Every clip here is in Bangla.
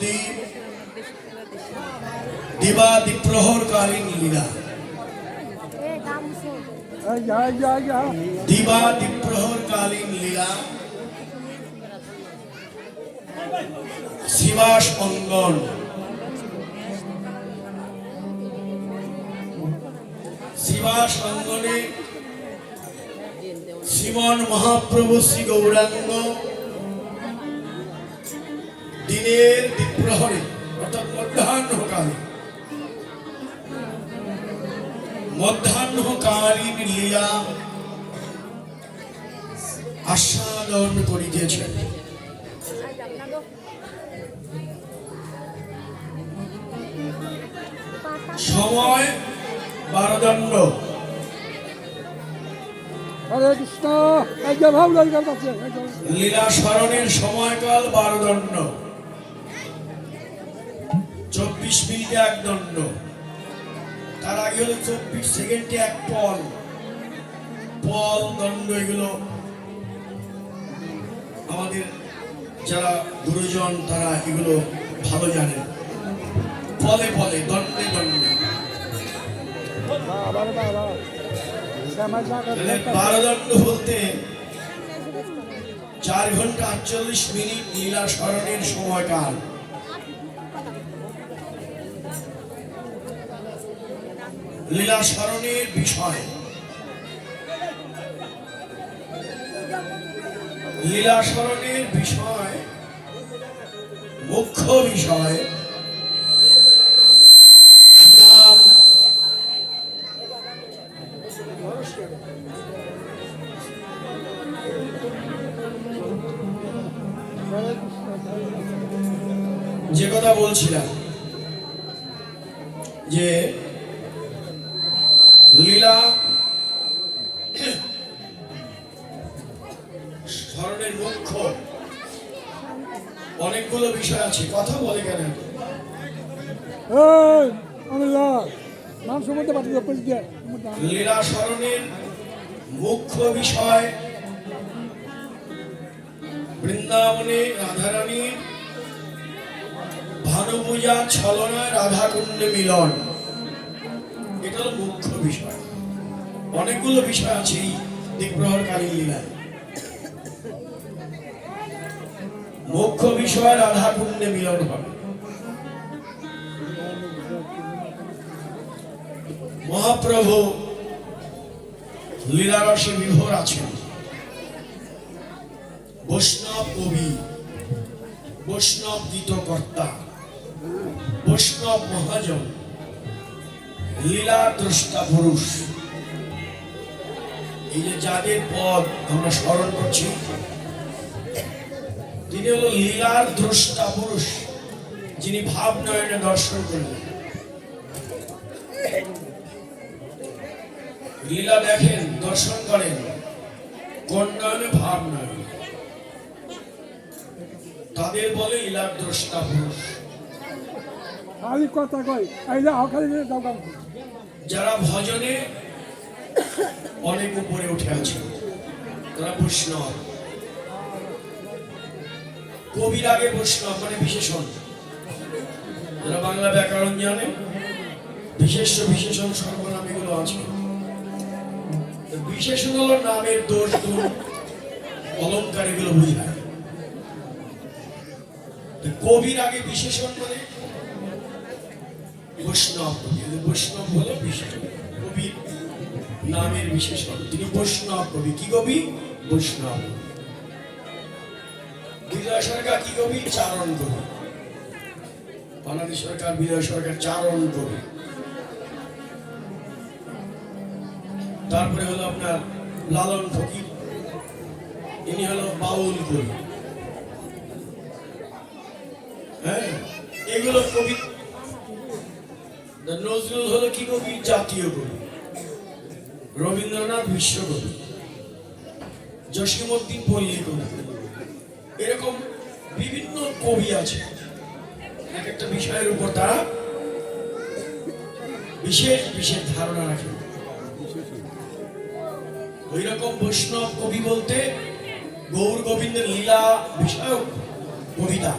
নবদ্বীপ দিবা দ্বীপ্রহরকালীন লীলা দিবা দ্বীপ্রহরকালীন লীলা শিবাস অঙ্গন শিবাস অঙ্গনে শ্রীমন মহাপ্রভু শ্রী গৌরাঙ্গ দিনের দ্বীপ্রহরে অর্থাৎ মধ্যাহ্নকালে। মধ্যাহ্নকালীন লীলা আস্বাদন করিতেছেন। সময় বারদণ্ড। লীলা স্মরণের সময়কাল বারো দণ্ড চব্বিশ মিনিটে এক দণ্ড। তার আগে হলো চব্বিশ সেকেন্ডে এক পল। পল, দণ্ড এগুলো আমাদের যারা গুরুজন, তারা এগুলো ভালো জানেন ফলে ফলে দণ্ডে দণ্ডে। বারো দণ্ড বলতে চার ঘণ্টা আটচল্লিশ মিনিট লীলা স্মরণের সময়কাল। লীলা স্মরণের বিষয়। লীলা স্মরণের বিষয় মুখ্য বিষয়। যে কথা বলছিলাম আছে কথা বলে কেন? নাম সম্বন্ধে পাঠিয়ে দাও বলছি লীলা স্মরণের মুখ্য বিষয় বৃন্দাবনে রাধারানীর ভানুপূজা ছলনায় রাধাকুণ্ডে মিলন। এটা হলো মুখ্য বিষয়। অনেকগুলো বিষয় আছে এই দিগ্রহরকারী লীলায়। মুখ্য বিষয় রাধাকুণ্ডে মিলন হবে। মহাপ্রভু লীলারসে বিভোর আছেন। বৈষ্ণব কবি, বৈষ্ণব গীতকর্তা, বৈষ্ণব মহাজন লীলা দ্রষ্টা পুরুষ। এই যে যাদের পদ আমরা স্মরণ করছি তিনি হল লীলার দ্রষ্টা পুরুষ যিনি ভাব নয়নে দর্শন করলেন। লীলা দেখেন দর্শন করেন কোন নয়নে ভাব নয়নে তাদের বলে লীলার দ্রষ্টা পুরুষ। খালি কথা কই এই যে খালি যারা ভজনে অনেক উপরে উঠে আছে তারা বৈষ্ণব কবির আগে বৈষ্ণব মানে বিশেষণ। যারা বাংলা ব্যাকরণ জানে বিশেষ বিশেষণ সর্বনাম এগুলো আছে বিশেষণ হলো নামের দোষ, গুণ অলঙ্কার এগুলো বুঝায় তো কবির আগে বিশেষণ মানে বৈষ্ণব। বৈষ্ণব হলো বিশেষণ কবি নামের বিশেষণ। তিনি বৈষ্ণব কবি। কি কবি? বৈষ্ণব। বিজয় সরকার কি কবি? চারণ কবি। বানানী সরকার, বিজয় সরকার চারণ কবি। তারপরে হলো আপনার লালন ফকির। ইনি হলো বাউল কবি। হ্যাঁ এগুলো কবি। নজরুল হলো কি কবি? জাতীয় কবি। রবীন্দ্রনাথ বিশ্বকবি জসীমউদ্দিন পল্লী কবি। এরকম বিভিন্ন কবি আছে। এক একটা বিষয়ের উপর তারা বিশেষ বিশেষ ধারণা রাখে। ওই রকম বৈষ্ণব কবি বলতে গৌর গোবিন্দের লীলা বিষয়ক কবিতা।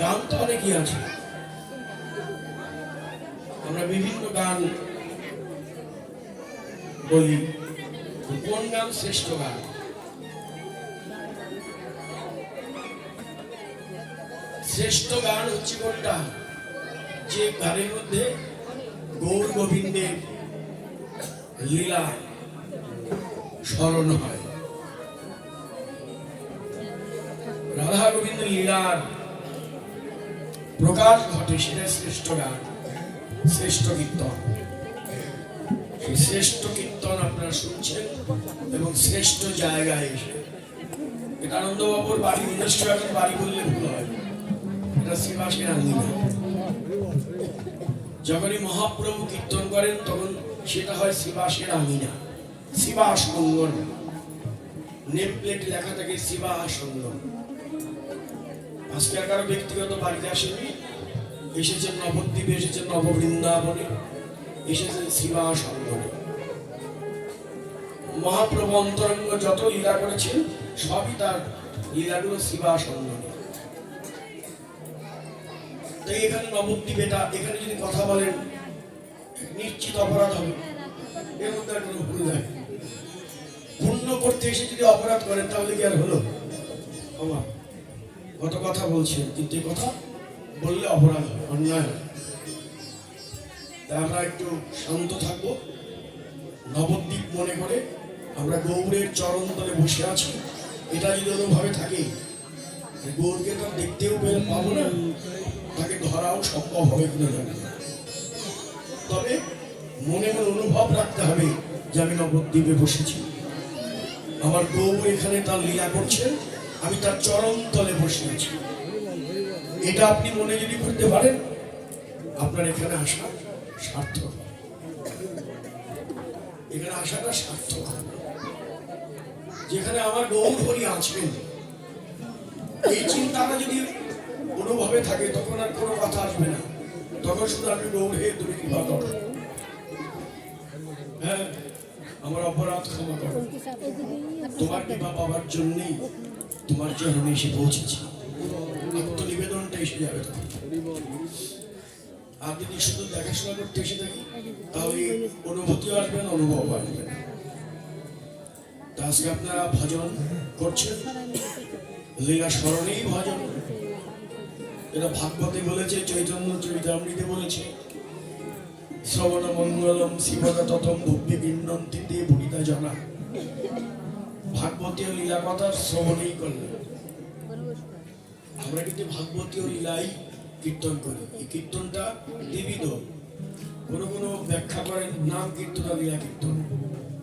গান তো অনেকই আছে। আমরা বিভিন্ন গান বলি। কোন গান শ্রেষ্ঠ গান। শ্রেষ্ঠ গান হচ্ছে কোনটা? যে গানের মধ্যে গৌর গোবিন্দের লীলা স্মরণ হয়। রাধা গোবিন্দের লীলার প্রকাশ ঘটে সেটা শ্রেষ্ঠ গান, শ্রেষ্ঠ কীর্তন। শ্রেষ্ঠ কীর্তন আপনারা শুনছেন এবং শ্রেষ্ঠ জায়গায় এসে। এটা আনন্দবাবুর বাড়ি নিজস্ব এখন বাড়ি বললে ভুল হয়। এটা শ্রীবাসের আঙ্গিনা। যখনই মহাপ্রভু কীর্তন করেন, তখন সেটা হয় শিবাসের আঙিনা শিবাস অঙ্গন। নেম প্লেট লেখা থাকে শিবাস অঙ্গন। আজকে আর কারও ব্যক্তিগত বাড়িতে আসেনি। এসেছেন নবদ্বীপে, এসেছেন নববৃন্দাবনে, এসেছেন শিবাস অঙ্গনে। মহাপ্রভু অন্তরঙ্গ যত লীলা করেছেন, সবই তার লীলাগুলো শিবাস অঙ্গনে তাই এখানে নবদ্বীপ এটা, এখানে যদি কথা বলেন, নিশ্চিত অপরাধ হবে। এর মধ্যে কোনো ভুল নাই। পুণ্য করতে এসে যদি অপরাধ করেন, তাহলে কি আর হলো? ক্ষমা কত কথা বলছেন, কিন্তু কথা বললে অপরাধ অন্যায় আমরা একটু শান্ত থাকব। নবদ্বীপ মনে করে, আমরা গৌরের চরণ তলে বসে আছি। এটা যদি অনুভবে থাকে গৌরকে তো দেখতেও পাবো না। তাকে ধরাও সম্ভব হবে কিনা তবে মনে মনে অনুভব রাখতে হবে যে আমি নবদ্বীপে বসেছি। আমার গৌর এখানে তার লীলা করছে, আমি তার চরণ তলে বসে আছি। এটা আপনি মনে যদি করতে পারেন, আপনার এখানে আসা সার্থক। এখানে আসাটা সার্থক। যেখানে আমার গৌর আছেন। এই চিন্তাটা যদি অনুভবে থাকে, তখন আর কোনো কথা আসবে না। তখন শুধু আমি গৌর হে তুমি কৃপা করো হ্যাঁ আমার অপরাধ ক্ষমা করো। তোমার কৃপা পাওয়ার জন্যই তোমার চরণে এসে পৌঁছেছি। আত্মনিবেদনটা এসে যাবে তখন। আর যদি শুধু দেখাশোনা করতে এসে থাকি তাহলে অনুভূতি আসবে না অনুভব আসবে তা আজকে আপনারা ভজন করছেন? লীলা স্মরণেই ভজন। এটা ভাগবতে বলেছে, চৈতন্য চরিতামৃতে বলেছে। শ্রবণ মঙ্গলম শিবদা তথম ভক্তি বিন্দন্তিতে বুড়িতা জানা। ভাগবতীয় লীলা কথা শ্রবণেই করলেন। আমরা কিন্তু ভাগবতীয় লীলাই কীর্তন করি। এই কীর্তনটা ব্যাখ্যা করেন নাম কীর্তন আর লীলা কীর্তন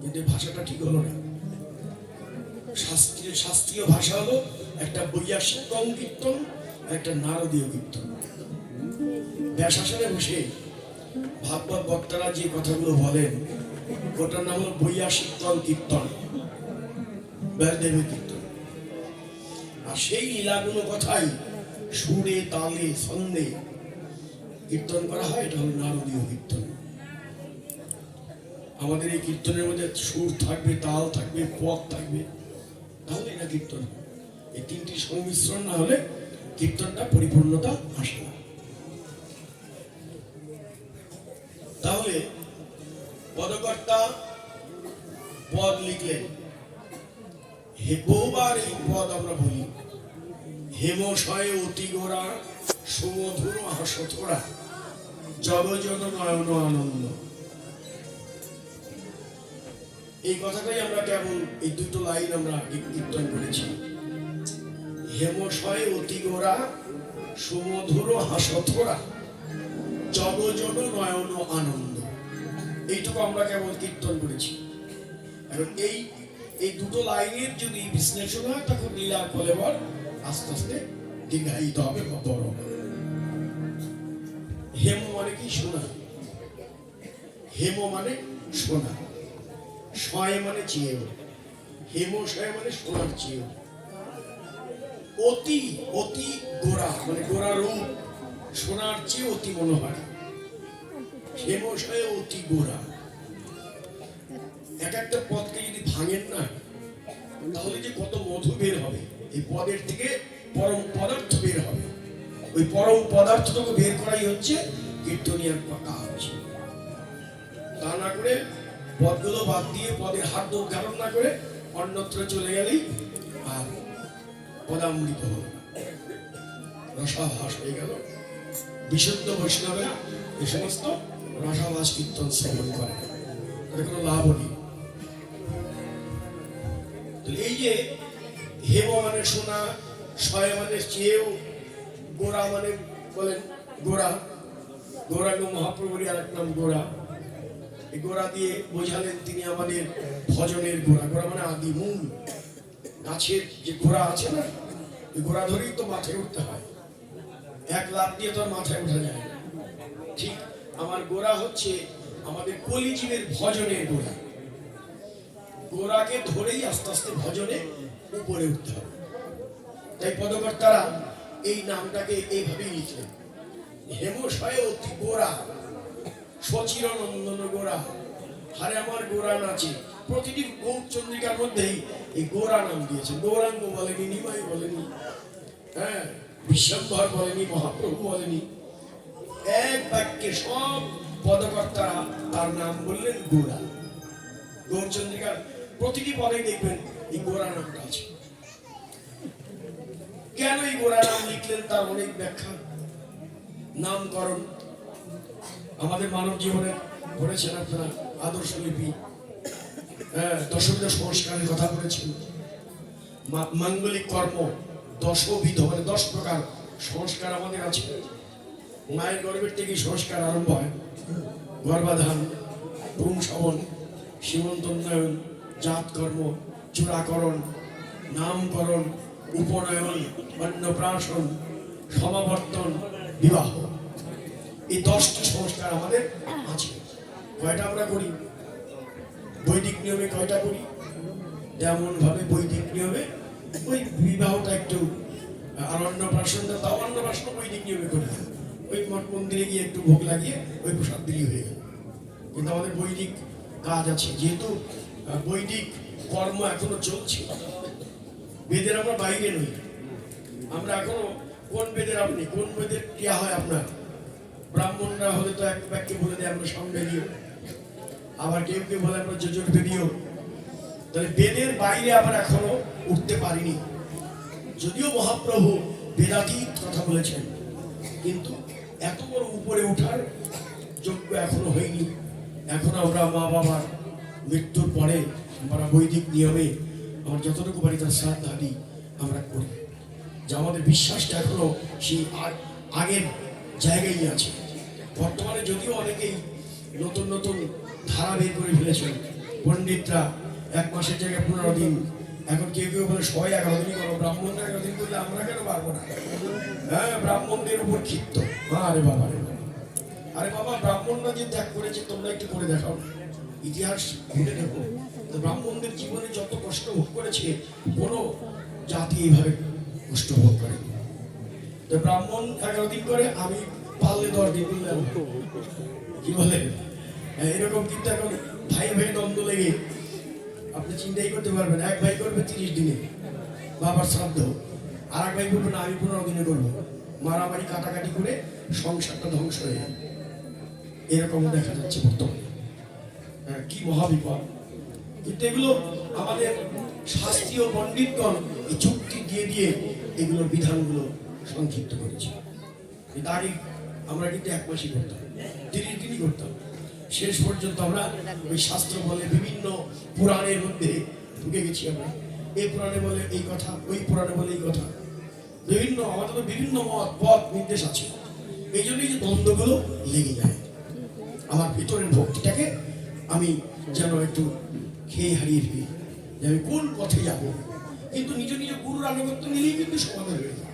কিন্তু ভাষাটা ঠিক হলো না। শাস্ত্রীয় শাস্ত্রীয় ভাষা হলো একটা বৈয়াসিক কীর্তন একটা নারদীয় কীর্তন। ব্যাসাসনে বসে ভাগবত বক্তারা যে কথাগুলো বলেন, ওটার নাম হলো বৈয়াসিক কীর্তন, ব্যাসদেবের কীর্তন। আর সেই লীলাগুলো কথাই সুরে, তালে, ছন্দে কীর্তন করা হয়, এটা হলো নারদীয় কীর্তন। আমাদের এই কীর্তনের মধ্যে সুর থাকবে, তাল থাকবে পথ থাকবে। তাহলে এটা কীর্তন এই তিনটি সংমিশ্রণ না হলে কীর্তনটা পরিপূর্ণতা আসে না। তাহলে পদকর্তা পদ লিখলেন হে বহুবার এই পদ আমরা বলি। হেমশয়ে অতি গোড়া, সুমধুর হাসথোরা জগজন নয়ন আনন্দ। এই কথাটাই আমরা কেমন, এই দুটো লাইন আমরা কীর্তন করেছি। হেমশয় অতি গোড়া, সুমধুর হাসথোরা জগজন নয়ন আনন্দ। এইটুকু আমরা কেবল কীর্তন করেছি। এখন এই এই দুটো লাইনের যদি বিশ্লেষণ হয়, তখন লীলার কলেবর আস্তে আস্তে দীর্ঘায়িত হবে বড় হেম মানে কি? সোনা। হেম মানে সোনা। শয় মানে চেয়েও, হেম শয় মানে সোনার চেয়েও। অতি অতি গোড়া মানে গোড়া রূপ সোনার চেয়ে অতি মনোহারী। হেমশয়ে অতি গোড়া। এক একটা পদকে যদি ভাঙেন না, তাহলে যে কত মধু বের হবে এই পদের থেকে পরম পদার্থ বের হবে। ওই পরম পদার্থটুকু বের করাই হচ্ছে কীর্তনিয়ার কাজ তা না করে পদগুলো বাদ দিয়ে পদের হাত উদ্ঘাটন না করে অন্যত্র চলে গেলেই আর পদামৃত হল রসাভাস হয়ে গেল। বিশুদ্ধ বৈষ্ণবেরা এই সমস্ত রসাভাস কীর্তন শ্রবণ করে তাদের কোনো লাভ নেই। এই যে হেম মানে সোনা শয় মানে চেয়েও গোড়া মানে বলেন গোড়া গোড়াঙ্গ মহাপ্রভুরই আর এক নাম গোড়া গোড়া দিয়ে বোঝালেন তিনি আমাদের ভজনের গোড়া। গোড়া মানে আদি মূল। গাছের যে গোড়া আছে না ওই গোড়া ধরেই তো মাথায় উঠতে হয়। এক লাভ দিয়ে তো আর মাথায় ওঠা যায় ঠিক আমার গোড়া হচ্ছে আমাদের কলিজীবের ভজনের গোড়া। গোড়াকে ধরেই আস্তে আস্তে ভজনে উপরে উঠতে হবে। তাই পদকর্তারা এই নামটাকে এইভাবেই লিখলেন। হেমশয় অতি গোড়া। সচির নন্দন গোড়া হারে আমার গোড়া নাচে। প্রতিটি গৌর চন্দ্রিকার মধ্যেই এই গোড়া নাম দিয়েছে। গৌরাঙ্গ বলেনি, নিমাই বলেনি হ্যাঁ বিশ্বম্ভর বলেনি, মহাপ্রভু বলেনি। এক বাক্যে সব পদকর্তারা তার নাম বললেন গোড়া গৌরচন্দ্রিকার প্রতিটি পদে দেখবেন এই গোড়া নামটা আছে। কেন এই গোড়া নাম লিখলেন তার অনেক ব্যাখ্যা। নামকরণ আমাদের মানব জীবনে পড়েছেন আপনারা আদর্শ লিপি। হ্যাঁ দশবিধ সংস্কারের কথা বলেছেন মাঙ্গলিক কর্ম, দশবিধ মানে দশ প্রকার সংস্কার আমাদের আছে। মায়ের গর্ভের থেকেই সংস্কার আরম্ভ হয়। গর্ভাধান পুংসবন সীমন্ত উন্নয়ন জাতকর্ম চূড়াকরণ, নামকরণ, উপনয়ন অন্নপ্রাশন সমাবর্তন, বিবাহ। এই দশটি সংস্কার আমাদের আছে। কয়টা আমরা করি? বৈদিক নিয়মে কয়টা করি? তেমন ভাবে বৈদিক নিয়মে ওই বিবাহটা একটু আর অন্নপ্রাশনটা তাও অন্নপ্রাশন বৈদিক নিয়মে করি। ওই মঠ মন্দিরে গিয়ে একটু ভোগ লাগিয়ে ওই প্রসাদ দিলেই হয়ে গেল। কিন্তু আমাদের বৈদিক কাজ আছে। যেহেতু বৈদিক কর্ম এখনও চলছে, বেদের আমরা বাইরে নই। আমরা এখনও কোন বেদের আপনি, কোন বেদের ক্রিয়া হয় আপনার? ব্রাহ্মণরা হলে তো এক বাক্যে বলে দেয়, আমরা সংবেদীয় আবার কেউ কেউ বলে, আমরা যজুর্বেদীয় তাহলে বেদের বাইরে আমরা এখনও উঠতে পারিনি। যদিও মহাপ্রভু বেদাতীত কথা বলেছেন, কিন্তু এত বড় উপরে ওঠার যোগ্য এখনও হয়নি। এখন আমরা মা বাবার মৃত্যুর পরে আমরা বৈদিক নিয়মে আমার যতটুকু পারি তার শ্রাদ্ধা দিই আমরা করি। যে আমাদের বিশ্বাসটা এখনও সেই আগ- আগের জায়গায় আছে। বর্তমানে যদিও অনেকেই নতুন নতুন ধারা বের করে ফেলেছেন, পণ্ডিতরা এক মাসের জায়গায় পনেরো দিন, এখন কেউ কেউ বলে সবাই এগারো দিনই করো। ব্রাহ্মণরা এগারো দিন করলে আমরা কেন পারব না? হ্যাঁ ব্রাহ্মণদের উপর ক্ষিপ্ত। আরে বাবা রে বাবা। আরে বাবা, ব্রাহ্মণরা যে ত্যাগ করেছে, তোমরা একটু করে দেখাও। ইতিহাস ঘুরে দেখো। ব্রাহ্মণদের জীবনে যত কষ্ট ভোগ করেছে, কোনো জাতি এইভাবে কষ্ট ভোগ করে তো ব্রাহ্মণ এগারো দিন করে আমি পারলে দশ দিন কি বলে হ্যাঁ, এরকম কিন্তু এখন ভাই ভাই দ্বন্দ্ব লেগে আপনি চিন্তাই করতে পারবেন এক ভাই করবে তিরিশ দিনে। বাবার শ্রাদ্ধ। আর এক ভাই করবে না আমি পনেরো দিনে করব। মারামারি কাটাকাটি করে সংসারটা ধ্বংস হয়ে যাবে এরকম দেখা যাচ্ছে বর্তমানে। হ্যাঁ, কি মহাবিপদ। কিন্তু এগুলো আমাদের শাস্ত্রীয় পণ্ডিতগণ এই চুক্তি দিয়ে দিয়ে এগুলোর বিধানগুলো সংক্ষিপ্ত করেছে। আগে আমরা কিন্তু এক মাসই করতাম দিনই করতাম। শেষ পর্যন্ত আমরা ওই শাস্ত্র বলে বিভিন্ন পুরাণের মধ্যে ঢুকে গেছি আমরা। এই পুরাণে বলে এই কথা, ওই পুরাণে বলে এই কথা। বিভিন্ন, আমাদের তো বিভিন্ন মত, পথ, নির্দেশ আছে। এই জন্যই যে দ্বন্দ্বগুলো লেগে যায়। আমার ভিতরের ভক্তিটাকে আমি যেন একটু খেয়ে হারিয়ে ফেলি। যে আমি কোন পথে যাব? কিন্তু নিজ নিজ গুরুর আনুগত্য নিলেই কিন্তু সমাধান হয়ে যায়।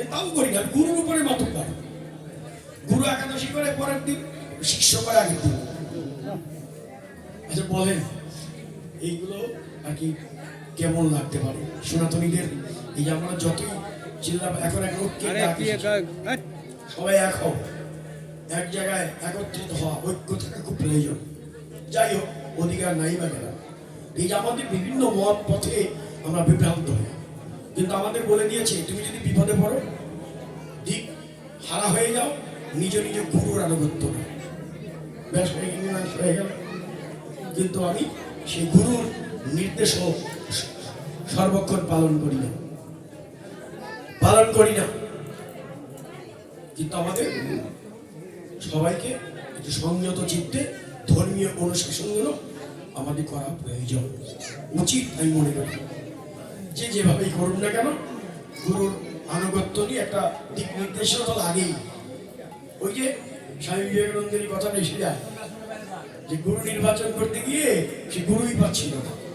এ তাও করি না গুরুর উপরে মাতব্বার গুরু একাদশী করে পরের দিন শিষ্য করে আগের দিন। আচ্ছা বলেন এইগুলো আর কি কেমন লাগতে পারে? সনাতনীদের এই যে আমরা যতই চিল্লা এখন এক এক সবাই এক হও। এক জায়গায় একত্রিত হওয়া ঐক্য থাকা খুব প্রয়োজন। যাই হোক অধিকার নাই বা কেন? এই যে আমাদের বিভিন্ন মত পথে আমরা বিভ্রান্ত হই। কিন্তু আমাদের বলে দিয়েছে, তুমি যদি বিপদে পড়ো, দিক হারা হয়ে যাও, নিজ নিজ গুরুর আনুগত্য ব্যাস, হয়ে গেল কিন্তু আমি সেই গুরুর নির্দেশ সর্বক্ষণ পালন করি না। পালন করি না। কিন্তু আমাদের সবাইকে একটু সংযত চিত্তে ধর্মীয় অনুশাসনগুলো আমাদের করা প্রয়োজন। উচিত, আমি মনে করি। যে যেভাবেই করুন না কেন, গুরুর আনুগত্য নিয়ে একটা দিক নির্দেশনা তো লাগেই। ওই যে স্বামী বিবেকানন্দের কথা এসে যায় যে গুরু নির্বাচন করতে গিয়ে সে গুরুই পাচ্ছিল না।